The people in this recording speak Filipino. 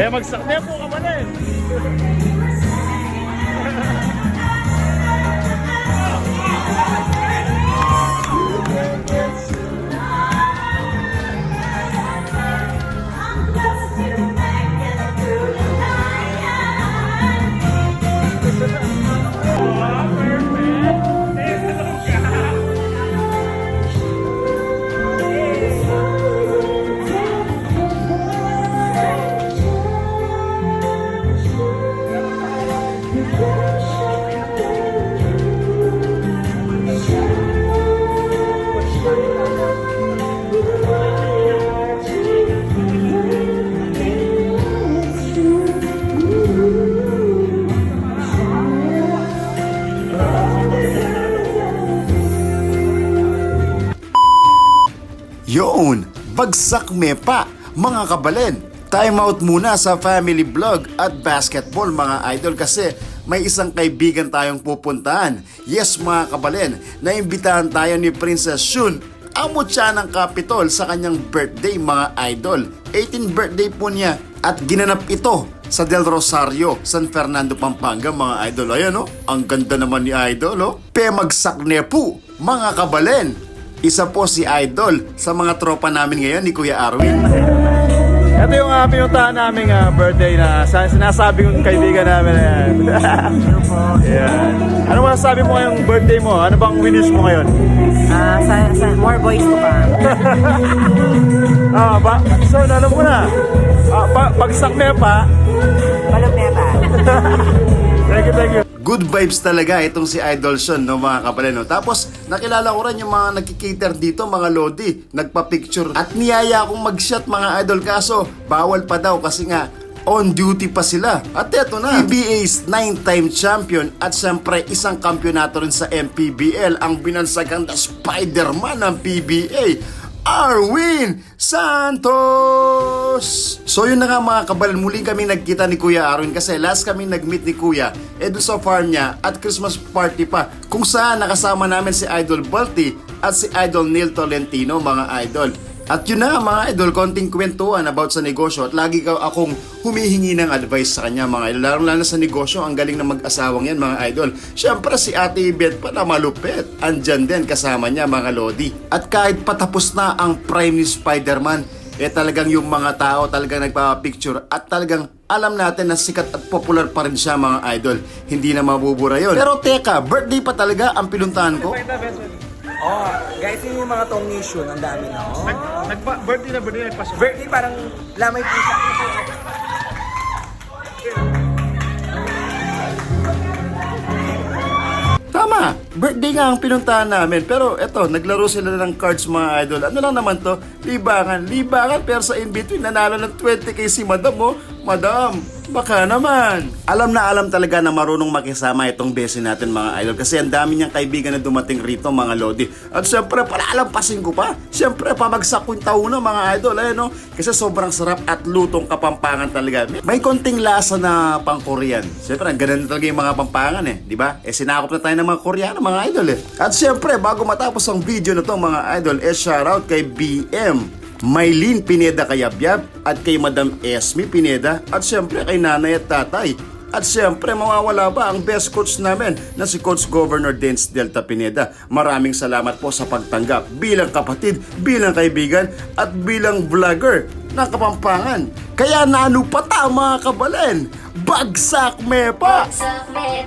Kaya magsakne po ka pala eh. Yun, bagsak me pa, mga kabalen. Time out muna sa family vlog at basketball mga idol kasi may isang kaibigan tayong pupuntahan. Yes mga kabalen, naimbitahan tayo ni Princess Shun amot siya ng Capitol sa kanyang birthday mga idol. 18 birthday po niya at ginanap ito sa Del Rosario, San Fernando, Pampanga mga idol. Ayan oh, ang ganda naman ni idol oh. Pemagsakne po mga kabalen. Isa po si Idol sa mga tropa namin ngayon ni Kuya Arwin. Ito yung uh, pinuntahan naming ah, birthday na sa sinasabi kong kaibigan namin na yan. yan. Ano masasabi mo ngayong birthday mo? Ano bang wish mo ngayon? Ah, sa, sa more boys ko pa. Ah, ba? So, ano mo na? Ah, pa, pagsak me pa. Balog neta. Thank you, thank you. Good vibes talaga itong si Idol Sean, no, mga kapatid. No? Tapos, nakilala ko rin yung mga nagkikater dito, mga Lodi, nagpa-picture. At niyaya akong mag-shot, mga Idol. Kaso, bawal pa daw kasi nga, on duty pa sila. At eto na, PBA's 9-time champion at siyempre isang kampyonato rin sa MPBL, ang binansagang na Spider-Man ng PBA. Arwin Santos! So yun na nga mga kabalan, muli kami nagkita ni Kuya Arwin kasi last kami nag-meet ni Kuya eh doon sa farm niya at Christmas party pa kung saan nakasama namin si Idol Balti at si Idol Neil Tolentino mga idol. At yun na mga idol, konting kwentuhan about sa negosyo at lagi ka akong humihingi ng advice sa kanya mga idol. Lalo lalo sa negosyo, ang galing na mag-asawang yan mga idol. Siyempre si Ate Beth pa na malupit. Andyan din kasama niya mga Lodi. At kahit patapos na ang prime ni Spider-Man, eh talagang yung mga tao talagang nagpapapicture at talagang alam natin na sikat at popular pa rin siya mga idol. Hindi na mabubura yon. Pero teka, birthday pa talaga ang pinuntahan ko. Oh, guys, yun yung mga tong nation. Ang dami na. Oh. Nag-birthday na birthday, nagpasok. Birthday parang lamay po siya. Tama, birthday nga ang pinuntahan namin. Pero eto, naglaro sila ng cards mga idol. Ano lang naman to? Libangan. Libangan pero sa in-between, nanalo ng 20k si Madam oh. Madam, baka naman. Alam na alam talaga na marunong makisama itong besi natin mga idol. Kasi ang dami niyang kaibigan na dumating rito mga lodi. At syempre, palalampasin ko pa. Syempre, pamagsak ko yung tauna mga idol. Ayun no? Kasi sobrang sarap at lutong kapampangan talaga. May konting lasa na pang Korean. Syempre, ang ganda talaga yung mga pampangan eh. Di ba? Eh, sinakop na tayo ng mga Koreano mga idol eh. At syempre, bago matapos ang video na to mga idol, eh shoutout kay BM. Maylin Pineda Kayabyab at kay Madam Esme Pineda at syempre kay nanay at tatay. At syempre mawawala ba ang best coach namin na si Coach Governor Dance Delta Pineda. Maraming salamat po sa pagtanggap bilang kapatid, bilang kaibigan at bilang vlogger ng Kapampangan. Kaya naano pa ta mga kabalen? Bagsak me pa! Bagsak me